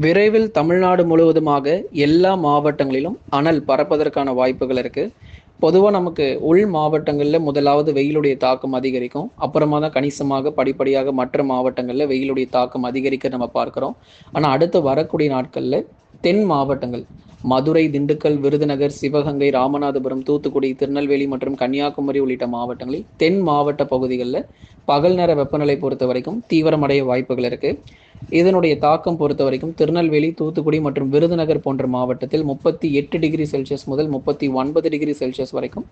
விரைவில் தமிழ்நாடு முழுவதுமாக எல்லா மாவட்டங்களிலும் அனல் பறப்பதற்கான வாய்ப்புகள் இருக்கு. பொதுவாக நமக்கு உள் மாவட்டங்களில் முதலாவது வெயிலுடைய தாக்கம் அதிகரிக்கும். அப்புறமா தான் கணிசமாக படிப்படியாக மற்ற மாவட்டங்களில் வெயிலுடைய தாக்கம் அதிகரிக்க நம்ம பார்க்குறோம். ஆனால் அடுத்து வரக்கூடிய நாட்களில் தென் மாவட்டங்கள். மதுரை திண்டுக்கல் விருதுநகர் சிவகங்கை ராமநாதபுரம் தூத்துக்குடி திருநெல்வேலி மற்றும் கன்னியாகுமரி உள்ளிட்ட மாவட்டங்களில் தென் மாவட்ட பகுதிகளில் பகல் நேர வெப்பநிலை பொறுத்த வரைக்கும் தீவிரமடைய வாய்ப்புகள் இருக்கு. இதனுடைய தாக்கம் பொறுத்த வரைக்கும் திருநெல்வேலி தூத்துக்குடி மற்றும் விருதுநகர் போன்ற மாவட்டத்தில் முப்பத்தி எட்டு டிகிரி செல்சியஸ் முதல் முப்பத்தி ஒன்பது டிகிரி செல்சியஸ் வரைக்கும்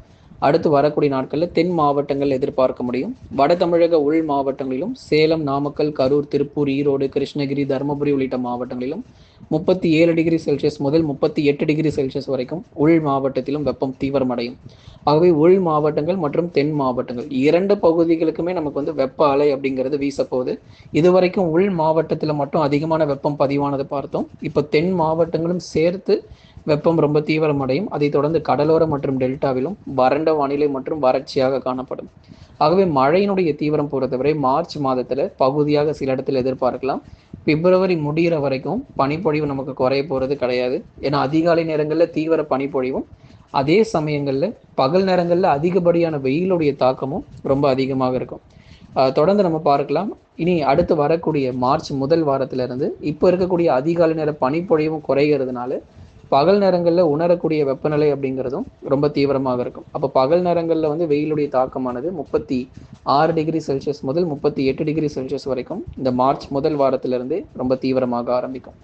அடுத்து வரக்கூடிய நாட்களில் தென் மாவட்டங்கள் எதிர்பார்க்க முடியும். வட தமிழக உள் மாவட்டங்களிலும் சேலம் நாமக்கல் கரூர் திருப்பூர் ஈரோடு கிருஷ்ணகிரி தருமபுரி உள்ளிட்ட மாவட்டங்களிலும் முப்பத்தி ஏழு டிகிரி செல்சியஸ் முதல் முப்பத்தி எட்டு டிகிரி செல்சியஸ் வரைக்கும் உள் மாவட்டத்திலும் வெப்பம் தீவிரமடையும். ஆகவே உள் மாவட்டங்கள் மற்றும் தென் மாவட்டங்கள் இரண்டு பகுதிகளுக்குமே நமக்கு வந்து வெப்ப அலை அப்படிங்கிறது வீசப்போகுது. இதுவரைக்கும் உள் மாவட்டத்தில் மட்டும் அதிகமான வெப்பம் பதிவானதை பார்த்தோம். இப்போ தென் மாவட்டங்களும் சேர்த்து வெப்பம் ரொம்ப தீவிரமடையும். அதைத் தொடர்ந்து கடலோர மற்றும் டெல்டாவிலும் வறண்ட வானிலை மற்றும் வறட்சியாக காணப்படும். ஆகவே மழையினுடைய தீவிரம் பொறுத்தவரை மார்ச் மாதத்தில் பகுதியாக சில இடத்துல எதிர்பார்க்கலாம். பிப்ரவரி முடிகிற வரைக்கும் பனிப்பொழிவு நமக்கு குறைய போகிறது கிடையாது. ஏன்னா அதிகாலை நேரங்களில் தீவிர பனிப்பொழிவும் அதே சமயங்களில் பகல் நேரங்களில் அதிகப்படியான வெயிலுடைய தாக்கமும் ரொம்ப அதிகமாக இருக்கும். தொடர்ந்து நம்ம பார்க்கலாம். இனி அடுத்து வரக்கூடிய மார்ச் முதல் வாரத்திலிருந்து இப்போ இருக்கக்கூடிய அதிகாலை நேர பனிப்பொழிவும் குறைகிறதுனால பகல் நேரங்களில் உணரக்கூடிய வெப்பநிலை அப்படிங்கிறதும் ரொம்ப தீவிரமாக இருக்கும். அப்போ பகல் நேரங்களில் வந்து வெயிலுடைய தாக்கமானது முப்பத்தி ஆறு டிகிரி செல்சியஸ் முதல் முப்பத்தி எட்டு டிகிரி செல்சியஸ் வரைக்கும் இந்த மார்ச் முதல் வாரத்திலிருந்தே ரொம்ப தீவிரமாக ஆரம்பிக்கும்.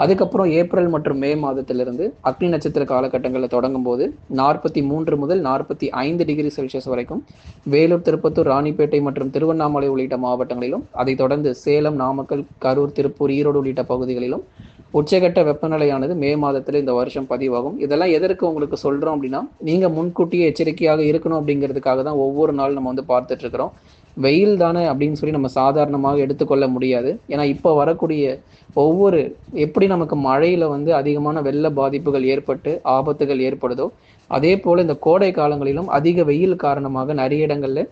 அதுக்கப்புறம் ஏப்ரல் மற்றும் மே மாதத்திலிருந்து அக்னி நட்சத்திர காலகட்டங்களில் தொடங்கும் போது நாற்பத்தி மூன்று முதல் நாற்பத்தி ஐந்து டிகிரி செல்சியஸ் வரைக்கும் வேலூர் திருப்பத்தூர் ராணிப்பேட்டை மற்றும் திருவண்ணாமலை உள்ளிட்ட மாவட்டங்களிலும் அதைத் தொடர்ந்து சேலம் நாமக்கல் கரூர் திருப்பூர் ஈரோடு உள்ளிட்ட பகுதிகளிலும் உச்சகட்ட வெப்பநிலையானது மே மாதத்தில் இந்த வருஷம் பதிவாகும். இதெல்லாம் எதற்கு உங்களுக்கு சொல்கிறோம் அப்படின்னா நீங்கள் முன்கூட்டியே எச்சரிக்கையாக இருக்கணும் அப்படிங்கிறதுக்காக தான் ஒவ்வொரு நாள் நம்ம வந்து பார்த்துட்டு இருக்கிறோம் வெயில் தானே அப்படின்னு சொல்லி நம்ம சாதாரணமாக எடுத்துக்கொள்ள முடியாது. ஏன்னா இப்போ வரக்கூடிய ஒவ்வொரு எப்படி நமக்கு மழையில் வந்து அதிகமான வெள்ள பாதிப்புகள் ஏற்பட்டு ஆபத்துகள் ஏற்படுதோ அதே போல் இந்த கோடை காலங்களிலும் அதிக வெயில் காரணமாக நிறைய இடங்களில்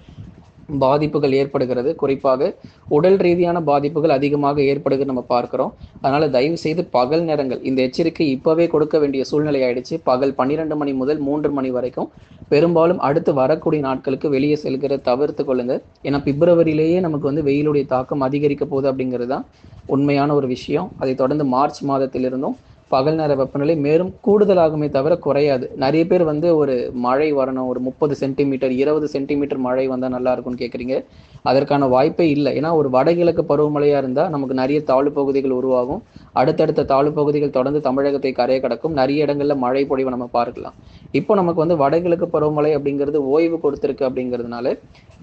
பாதிப்புகள் ஏற்படுகிறது. குறிப்பாக உடல் ரீதியான பாதிப்புகள் அதிகமாக ஏற்படுகிறது நம்ம பார்க்குறோம். அதனால தயவு செய்து பகல் நேரங்கள் இந்த எச்சரிக்கை இப்பவே கொடுக்க வேண்டிய சூழ்நிலை ஆயிடுச்சு. பகல் பன்னிரெண்டு மணி முதல் மூன்று மணி வரைக்கும். பெரும்பாலும் அடுத்து வரக்கூடிய நாட்களுக்கு வெளியே செல்கிற தவிர்த்து கொள்ளுங்க. ஏன்னா பிப்ரவரியிலேயே நமக்கு வந்து வெயிலுடைய தாக்கம் அதிகரிக்க போகுது அப்படிங்கிறது தான் உண்மையான ஒரு விஷயம். அதை தொடர்ந்து மார்ச் மாதத்திலிருந்தும் பகல் நேர வெப்பநிலை மேலும் கூடுதலாகுமே தவிர குறையாது. நிறைய பேர் வந்து ஒரு மழை வரணும் ஒரு முப்பது சென்டிமீட்டர் இருபது சென்டிமீட்டர் மழை வந்தால் நல்லா இருக்கும்னு கேட்குறீங்க அதற்கான வாய்ப்பே இல்லை. ஏன்னா ஒரு வடகிழக்கு பருவமழையாக இருந்தால் நமக்கு நிறைய தாழ்வு பகுதிகள் உருவாகும். அடுத்தடுத்த தாழ்வு பகுதிகள் தொடர்ந்து தமிழகத்தை கரையை கடக்கும். நிறைய இடங்களில் மழை பொழிவை நம்ம பார்க்கலாம். இப்போ நமக்கு வந்து வடகிழக்கு பருவமழை அப்படிங்கிறது ஓய்வு கொடுத்துருக்கு அப்படிங்கிறதுனால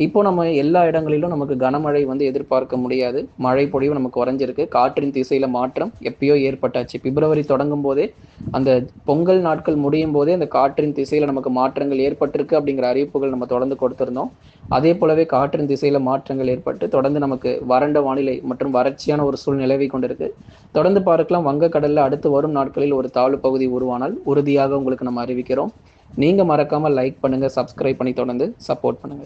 இப்போ நம்ம எல்லா இடங்களிலும் நமக்கு கனமழை வந்து எதிர்பார்க்க முடியாது. மழை பொழிவு நமக்கு குறைஞ்சிருக்கு. காற்றின் திசையில மாற்றம் எப்பயோ ஏற்பட்டாச்சு. பிப்ரவரி தொடங்கும் போதே அந்த பொங்கல் நாட்கள் முடியும் போதே அந்த காற்றின் திசையில நமக்கு மாற்றங்கள் ஏற்பட்டிருக்கு அப்படிங்கிற அறிவிப்புகள் நம்ம தொடர்ந்து கொடுத்திருந்தோம். அதே போலவே காற்றின் திசையில மாற்றங்கள் ஏற்பட்டு தொடர்ந்து நமக்கு வறண்ட வானிலை மற்றும் வறட்சியான ஒரு சூழ் நிலவி கொண்டிருக்கு. தொடர்ந்து பார்க்கலாம் வங்கக்கடல்ல அடுத்து வரும் நாட்களில் ஒரு தாழ்வு பகுதி உருவானால் உறுதியாக உங்களுக்கு நம்ம அறிவிக்கிறோம். நீங்க மறக்காம லைக் பண்ணுங்க சப்ஸ்கிரைப் பண்ணி தொடர்ந்து சப்போர்ட் பண்ணுங்க.